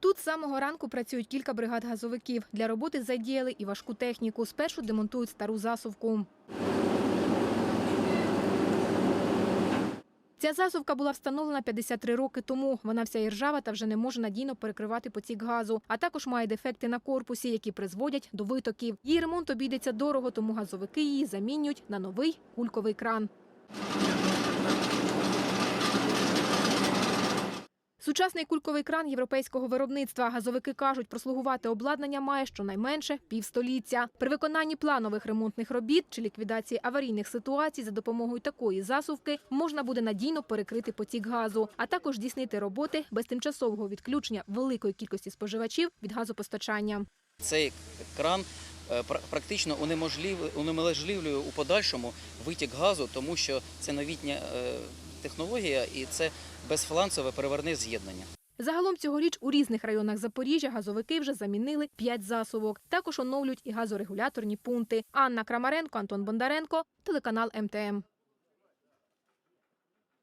Тут з самого ранку працюють кілька бригад газовиків. Для роботи задіяли і важку техніку. Спершу демонтують стару засувку. Ця засувка була встановлена 53 роки тому. Вона вся іржава та вже не може надійно перекривати потік газу, а також має дефекти на корпусі, які призводять до витоків. Її ремонт обійдеться дорого, тому газовики її замінюють на новий кульковий кран. Сучасний кульковий кран європейського виробництва. Газовики кажуть, прослугувати обладнання має щонайменше півстоліття. При виконанні планових ремонтних робіт чи ліквідації аварійних ситуацій за допомогою такої засувки можна буде надійно перекрити потік газу, а також здійснити роботи без тимчасового відключення великої кількості споживачів від газопостачання. Цей кран практично унеможлив- унеможливлює у подальшому витік газу, тому що це новітня е, технологія і це безфланцеве переверне з'єднання. Загалом цьогоріч у різних районах Запоріжжя газовики вже замінили п'ять засувок. Також оновлюють і газорегуляторні пункти. Анна Крамаренко, Антон Бондаренко, телеканал МТМ.